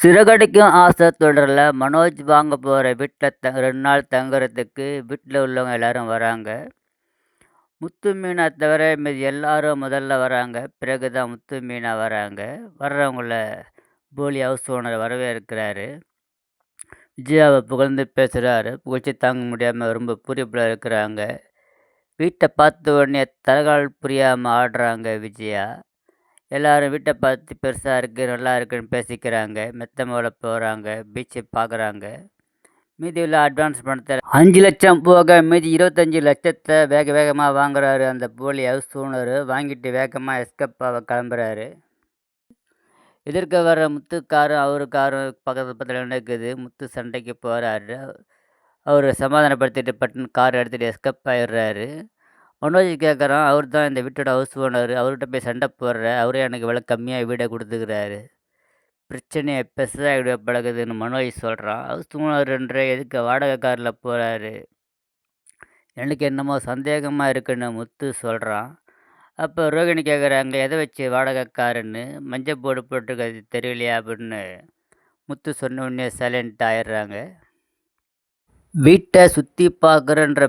சிறகடிக்கும் ஆசை தொடரில். மனோஜ் வாங்க போகிற வீட்டில் த ரெண்டு நாள் தங்குறதுக்கு வீட்டில் உள்ளவங்க எல்லோரும் வராங்க. முத்து மீனா தவிர மீதி எல்லாரும் முதல்ல வராங்க. பிறகு தான் முத்து மீனா வராங்க. வர்றவங்கள போலி ஹவுஸ் ஓனர் வரவேற்கிறாரு. விஜயாவை புகழ்ந்து பேசுகிறாரு புகழ்ச்சி தாங்க முடியாமல் ரொம்ப பூரிப்பில் இருக்கிறாங்க. வீட்டை பார்த்த உடனே தலகால் புரியாமல் ஆடுறாங்க விஜயா. எல்லாரும் வீட்டை பார்த்து பெருசாக இருக்குது நல்லா இருக்குன்னு பேசிக்கிறாங்க. மெத்த மேலே போகிறாங்க பீச்சை பார்க்குறாங்க மீதி உள்ள அட்வான்ஸ் பணத்தை அஞ்சு லட்சம் போக மீதி இருபத்தஞ்சி லட்சத்தை வேக வேகமாக வாங்குறாரு அந்த போலி ஹவுஸ் ஓனர் வாங்கிட்டு வேகமாக எஸ்கப் கிளம்புறாரு. எதிர்க்க வர முத்து காரும் அவரு காரும் பக்கத்து பக்கத்தில் நடக்குது. முத்து சண்டைக்கு போகிறாரு அவர் சமாதானப்படுத்திட்டு பட்டுன்னு கார் எடுத்துகிட்டு எஸ்கப் ஆயிடுறாரு. மனோஜி கேட்குறான் அவர் தான் இந்த வீட்டோட ஹவுஸ் ஓனர் அவர்கிட்ட போய் சண்டை போடுற. அவரே எனக்கு விலை கம்மியாக வீடை கொடுத்துக்கிறாரு. பிரச்சனையை பெருசாகிட பழகுதுன்னு மனோஜ் சொல்கிறான் ஹவுஸ் ஓனர்ன்ற எதுக்கு வாடகை காரில் போகிறாரு எனக்கு என்னமோ சந்தேகமாக இருக்குன்னு முத்து சொல்கிறான் அப்போ ரோகிணி கேட்குறாங்க எதை வச்சு வாடகை காருன்னு? மஞ்சள் போர்டு போட்டிருக்கிறது தெரியலையா? அப்படின்னு முத்து சொன்ன உடனே சைலண்ட் ஆயிடுறாங்க. வீட்டை சுற்றி பார்க்குறன்ற